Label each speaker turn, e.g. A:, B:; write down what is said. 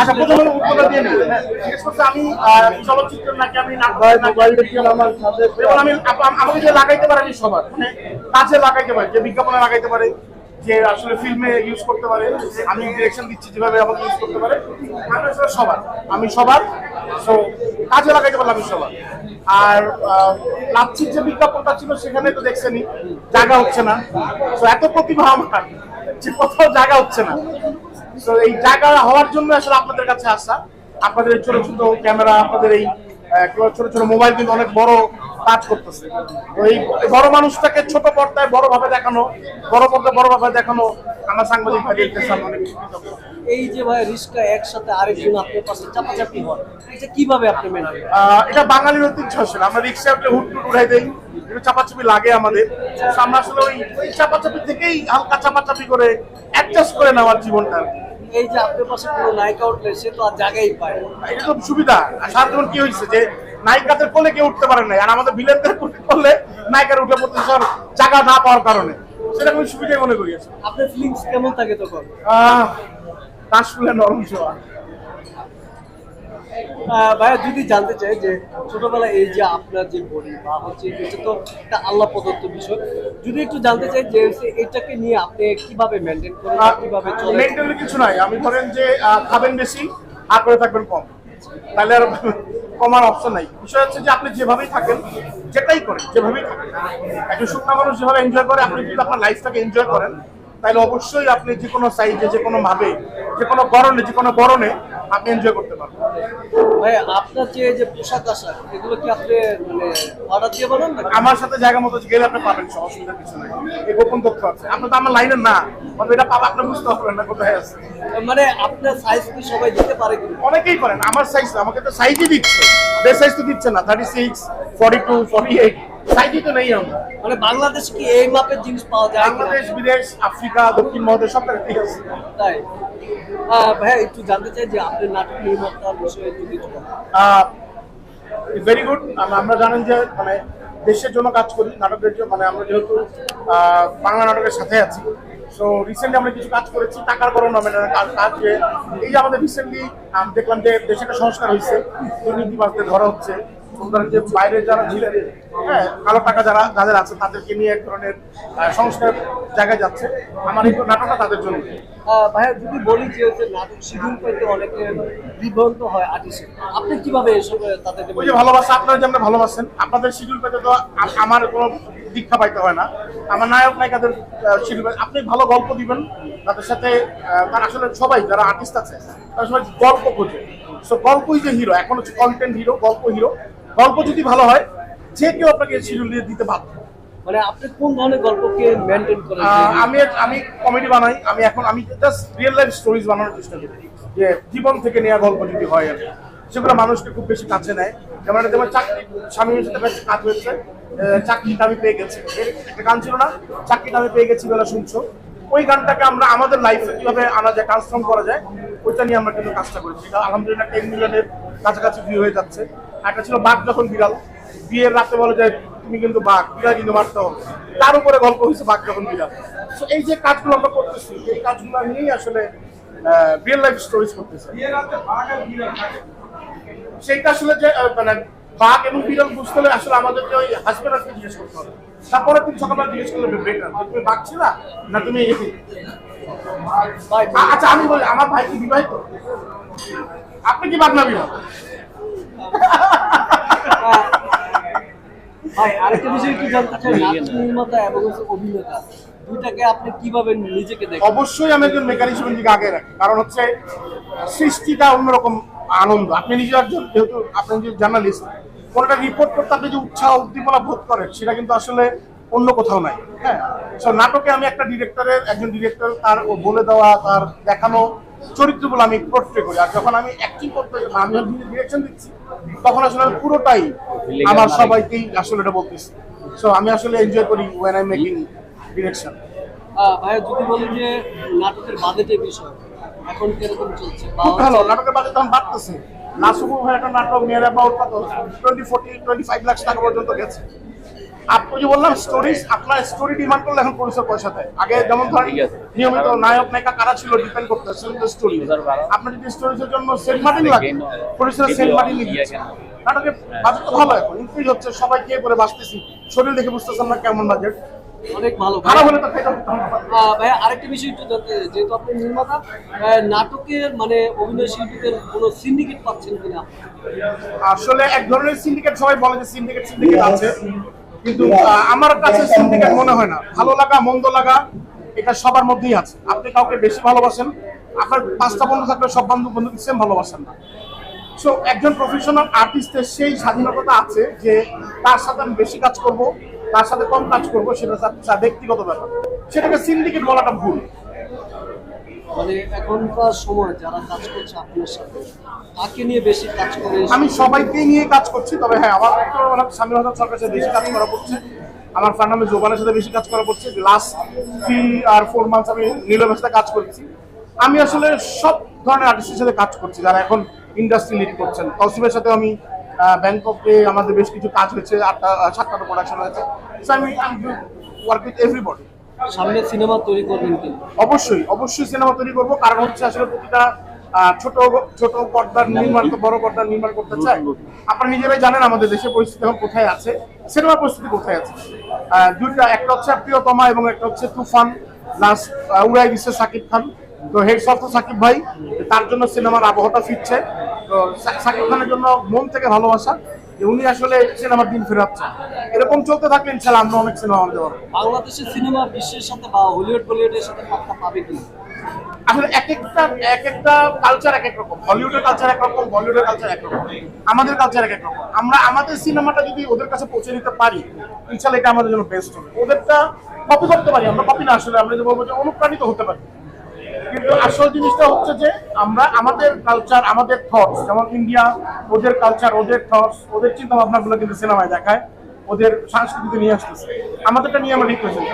A: আচ্ছা প্রথমে উত্তরটা দিয়ে নিন। জিজ্ঞেস করছে আমি চলচ্চিত্র নাকি আমি আমাকে যে লাগাইতে পারে আমি সবার? মানে কাজে লাগাইতে পারে যে বিজ্ঞাপনে লাগাইতে পারে যে আসলে ফিল্মে ইউজ করতে পারে আমি ডিরেকশন দিচ্ছি যেভাবে আমাকে ইউজ করতে পারে আমি আসলে সবার। আমি সবার সো কাজে লাগাইতে পারলাম আমি সবার। আর লাচ্ছির যে বিজ্ঞাপনটা ছিল সেখানে তো দেখছেনি জায়গা হচ্ছে না। তো এত প্রতিভা আমার যে কোথাও জায়গা হচ্ছে না। তো এই জায়গা হওয়ার জন্য আসলে আপনাদের কাছে আসা। আপনাদের এই ছোট ছোট ক্যামেরা আপনাদের এই ছোট ছোট মোবাইল কিন্তু অনেক বড় কাজ করতেছে। তো এই বড় মানুষটাকে ছোট পর্দায় বড় ভাবে দেখানো বড় পর্দায় বড় ভাবে দেখানো আমার সাংবাদিক ভাই অনেক
B: এই যে ভাই রিস্কা একসাথে আরেকজন আপনার পাশে চাপাচাপি হন এটা কীভাবে আপনি মেনে
A: এটা বাঙালির ঐতিহ্য আসলে। আমরা রিক্সা উঠলে হুট উঠাই দেই। চাপাচাপি লাগে আমাদের। আমরা আসলে ওই ওই চাপাচাপি থেকেই হালকা চাপাচাপি করে অ্যাডজাস্ট করে নেওয়ার জীবনটা। আর
B: এই যে আপনার পাশে কোনো নায়িকা উঠলে সে তো আর জায়গাই পায়
A: এটা তো সুবিধা। সারা জীবন কি হয়েছে যে নায়িকাদের কোলে কেউ উঠতে পারে না আর আমাদের ভিলেনদের করলে নায়িকার উঠে পড়তে জায়গা না পাওয়ার কারণে। সেটা আমি সুবিধাই মনে করি
B: আপনার ফিলিংস কেমন থাকে তখন?
A: আহ নরম ছোঁয়া
B: ভাইয়া যদি জানতে চাই যে ছোটবেলায় এই যে আপনার যে বড়ি বা হচ্ছে এটা তো একটা আল্লাহ প্রদত্ত বিষয় যদি একটু জানতে চাই যে এটাকে নিয়ে আপনি কীভাবে মেনটেন করেন কীভাবে চলে
A: মেন্টালি কিছু নাই। আমি ধরেন যে খাবেন বেশি আর করে থাকবেন কম। তাহলে আর কমার অপশন নাই। বিষয় হচ্ছে যে আপনি যেভাবেই থাকেন যেটাই করেন যেভাবেই থাকেন। একজন শুকনা মানুষ যেভাবে এনজয় করে আপনি যদি আপনার লাইফটাকে এনজয় করেন তাহলে অবশ্যই আপনি যে কোনো সাইজে যে কোনো ভাবে যে কোনো গরণে যে কোনো গরণে আপনি এনজয় করতে পারবেন।
B: ভাই আপনার যে যে পোশাক আশাক এগুলো কি আপনি মানে অর্ডার দিয়ে বানান না
A: আমার সাথে জায়গা মতো গেলে আপনি পাবেন সব অসুবিধা কিছু নাই। এই গোপন তথ্য আছে। আপনি তো আমার লাইনের না তবে এটা পাবা আপনি বুঝতে পারবেন না কোথায় আছে।
B: মানে আপনার সাইজ কি সবাই দিতে পারে কি
A: অনেকেই করেন আমার সাইজ আমাকে তো সাইজই দিচ্ছে। বেশ সাইজ তো দিচ্ছে না thirty six forty two forty eight সাইজই তো নেই আমরা।
B: মানে বাংলাদেশ কি এই মাপের জিনিস পাওয়া যায়
A: বাংলাদেশ বিদেশ আফ্রিকা দক্ষিণ মহাদেশ সব জায়গায় আছে।
B: তাই? আহ, ভাইয়া একটু জানতে চাই যে আপনি নাটক নির্মাতার বিষয়ে একটু কিছু বলেন।
A: ভেরি গুড আমরা জানেন যে মানে দেশের জন্য কাজ করি নাটকের জন্য। মানে আমরা যেহেতু আহ, বাংলা নাটকের সাথে আছি। সো রিসেন্টলি আমরা কিছু কাজ করেছি টাকার বড় নামে কাজ কাজ যে এই যে আমাদের রিসেন্টলি দেখলাম যে দেশে একটা সংস্কার হয়েছে। দুর্নীতিবাসদের ধরা হচ্ছে। যে বাইরে যারা ছিলেন হ্যাঁ কালো টাকা যারা যাদের আছে তাদেরকে নিয়ে এক ধরনের সংস্কার জায়গায় যাচ্ছে। আমার এই নাটকটা তাদের জন্য।
B: ভাইয়া যদি বলি যে হচ্ছে নাটক শিডিউল পেতে অনেকে বিভ্রান্ত হয় আর্টিস্ট আপনি কীভাবে এসব তাদেরকে
A: ওই যে ভালোবাসা আপনারা যে আমরা ভালোবাসেন আপনাদের শিডিউল পেতে তো আমার কোনো দীক্ষা পাইতে হয় না। আমার নায়ক নায়িকাদের শিডিউল আপনি ভালো গল্প দিবেন তাদের সাথে তার আসলে সবাই যারা আর্টিস্ট আছে তারা সবাই গল্প খোঁজে। সো গল্পই যে হিরো এখন হচ্ছে কন্টেন্ট হিরো গল্প হিরো গল্প যদি ভালো হয় যে কেউ আপনাকে শিডিউল দিয়ে দিতে বাধ্য।
B: মানে আপনি কোন ধরনের গল্পকে মেনটেন করেন?
A: আমি আমি কমেডি বানাই আমি এখন আমি জাস্ট রিয়েল লাইফ স্টোরিজ বানানোর চেষ্টা করি। যে জীবন থেকে নেওয়া গল্প যদি হয় আর সেগুলো মানুষকে খুব বেশি কাছে নেয়। যেমন যেমন চাকরি স্বামীর সাথে একটা কাজ হয়েছে। চাকরিটা আমি পেয়ে গেছি। একটা গান ছিল না? চাকরিটা আমি পেয়ে গেছি বলে শুনছো। ওই গানটাকে আমরা আমাদের লাইফে কীভাবে আনা যায় ট্রান্সফর্ম করা যায় ওইটা নিয়ে আমরা কিন্তু কাজটা করেছি। আলহামদুলিল্লাহ টেন মিলিয়নের কাছাকাছি ভিউ হয়ে যাচ্ছে। একটা ছিল বাঘ যখন বিড়াল বিয়ের রাতে বলে যে তুমি কিন্তু বাঘ বিড়াল কিন্তু মারতে হবে। তার উপরে গল্প হয়েছে বাঘ যখন বিড়াল। So এই যে কাজগুলো আমরা করতেছি এই কাজগুলো নিয়েই আসলে রিয়েল লাইফ স্টোরিজ করতেছি। সেইটা আসলে যে মানে বাঘ এবং বিড়াল বুঝতে হলে আসলে আমাদের যে ওই হাজবেন্ড আজকে জিজ্ঞেস করতে হবে। তারপরে তুমি সকালবেলা জিজ্ঞেস করলে বেটার তুমি বাঘ ছিলা না তুমি আচ্ছা আমি বলি আমার ভাই কি বিবাহিত? আপনি কি বাঘ না বিবাহ
B: ভাই, আরেকটা বিষয় কি জানতে চাই? নির্মাতা এবং অভিনেতা। দুইটাকে আপনি কীভাবে নিজেকে দেখেন?
A: অবশ্যই আমি একজন হিসেবে নিজেকে আগে রাখি। কারণ হচ্ছে, সৃষ্টিটা অন্যরকম আনন্দ। আপনি নিজে একজন, যেহেতু আপনি যে জার্নালিস্ট, কোনটা রিপোর্ট করতে আপনি যে উৎসাহ, উদ্দীপনা বোধ করেন, সেটা কিন্তু আসলে অন্য কোথাও নাই। হ্যাঁ? নাটকে আমি একটা ডিরেক্টরের একজন ডিরেক্টর তার বলে দেওয়া, তার দেখানো চরিত্রগুলো আমি পোর্ট্রে করি। আর যখন আমি অ্যাক্টিং করতে আমি ডিরেকশন দিচ্ছি তখন আসলে পুরোটাই আমার সবাইকেই আসলে এটা বলতেছি। সো আমি আসলে এনজয় করি ওয়েন আই মেকিং ডিরেকশন
B: ভাইয়া যদি বলি যে নাটকের বাজেটের বিষয় এখন কীরকম চলছে?
A: খুব ভালো নাটকের বাজেট দাম বাড়তেছে। ভাই একটা নাটক নিয়ার অ্যাবাউট কত? Twenty forty twenty five lakh টাকা পর্যন্ত গেছে। আপনি বললাম স্টোরিজ আপনার স্টোরি ডিমান্ড করলে এখন প্রডিউসার পয়সা দেয়। আগে যেমন ধরেন নিয়মিত নায়ক নায়িকা কারা ছিল ডিপেন্ড স্টোরি আপনার যদি স্টোরিজের জন্য সেন্ট মার্টিন লাগে প্রডিউসার সেন্ট মার্টিন নাটকে বাজেট তো ভালো এখন ইনক্রিজ হচ্ছে সবাই খেয়ে পরে বাঁচতেছি। শরীর দেখে বুঝতেছেন না কেমন বাজেট
B: অনেক ভালো।
A: খারাপ হলে তো
B: ভাইয়া আরেকটা বিষয় একটু জানতে যেহেতু আপনি নির্মাতা আহ, নাটকের মানে অভিনয় শিল্পীদের কোনো সিন্ডিকেট পাচ্ছেন কিনা?
A: আসলে এক ধরনের সিন্ডিকেট সবাই বলে যে সিন্ডিকেট সিন্ডিকেট আছে। কিন্তু আমার কাছে সিন্ডিকেট মনে হয় না। ভালো লাগা, মন্দ লাগা, এটা সবার মধ্যেই আছে। আপনি কাউকে বেশি ভালোবাসেন, আপনার পাঁচটা বন্ধু থাকলে সব বন্ধু বন্ধু সেম ভালোবাসেন না। সো একজন প্রফেশনাল আর্টিস্টের সেই স্বাধীনতা আছে যে তার সাথে আমি বেশি কাজ করব, তার সাথে কম কাজ করব, সেটা ব্যক্তিগত ব্যাপার। সেটাকে সিন্ডিকেট বলাটা ভুল।
B: মানে এখনকার সময় যারা কাজ করছে আপনার সাথে তাকে নিয়ে বেশি কাজ করে
A: আমি সবাইকে নিয়ে কাজ করছি তবে হ্যাঁ আমার স্বামী হাসান সরকারের সাথে বেশি কাজ করা পড়ছে আমার ফার্নামে জোবানের সাথে বেশি কাজ করা পড়ছে লাস্ট থ্রি আর ফোর মান্থস আমি নীলমের সাথে কাজ করেছি। আমি আসলে সব ধরনের আর্টিস্টের সাথে কাজ করছি যারা এখন ইন্ডাস্ট্রি লিড করছেন। তসিফের সাথে আমি ব্যাংককে আমাদের বেশ কিছু কাজ হয়েছে আটটা সাতটা প্রোডাকশন হয়েছে। So আমি ওয়ার্ক উইথ এভরিবডি
B: সামনে সিনেমা তৈরি করবেন কিন্তু
A: অবশ্যই অবশ্যই সিনেমা তৈরি করব। কারণ হচ্ছে আসলে প্রতিটা ছোট ছোট পর্দার নির্মাণ, বড় পর্দার নির্মাণ করতে চায়। আপনারা নিজেরাই জানেন আমাদের দেশের পরিস্থিতি এখন কোথায় আছে। সিনেমার পরিস্থিতি কোথায় আছে? দুইটা, একটা হচ্ছে প্রিয়তমা এবং একটা হচ্ছে তুফান লাস্ট উড়াই দিচ্ছে সাকিব খান। তো হেডস অফ সাকিব ভাই, তার জন্য সিনেমার আবহাওয়াটা ফিরছে। তো সাকিব খানের জন্য মন থেকে ভালোবাসা। যে উনি আসলে সিনেমার দিন ফেরাচ্ছে এরকম চলতে থাকলে ইনশাল্লাহ আমরা অনেক সিনেমা পারব
B: বাংলাদেশের সিনেমা বিশ্বের সাথে বা হলিউড বলিউডের সাথে পাত্তা পাবে কিনা
A: আসলে এক একটা এক একটা কালচার এক এক রকম। হলিউডের কালচার এক রকম বলিউডের কালচার এক রকম। আমাদের কালচার এক এক রকম। আমরা আমাদের সিনেমাটা যদি ওদের কাছে পৌঁছে দিতে পারি ইনশাল্লাহ এটা আমাদের জন্য বেস্ট হবে। ওদেরটা কপি করতে পারি আমরা কপি না আসলে আমরা যে বলব যে অনুপ্রাণিত হতে পারি। কিন্তু আসল জিনিসটা হচ্ছে যে আমরা, আমাদের কালচার আমাদের থটস যেমন ইন্ডিয়া ওদের কালচার ওদের থটস ওদের চিন্তা ভাবনাগুলো কিন্তু সিনেমায় দেখায়, ওদের সংস্কৃতিতে নিয়ে আসতেছে। আমাদেরটা নিয়ে আমরা রিপ্রেজেন্ট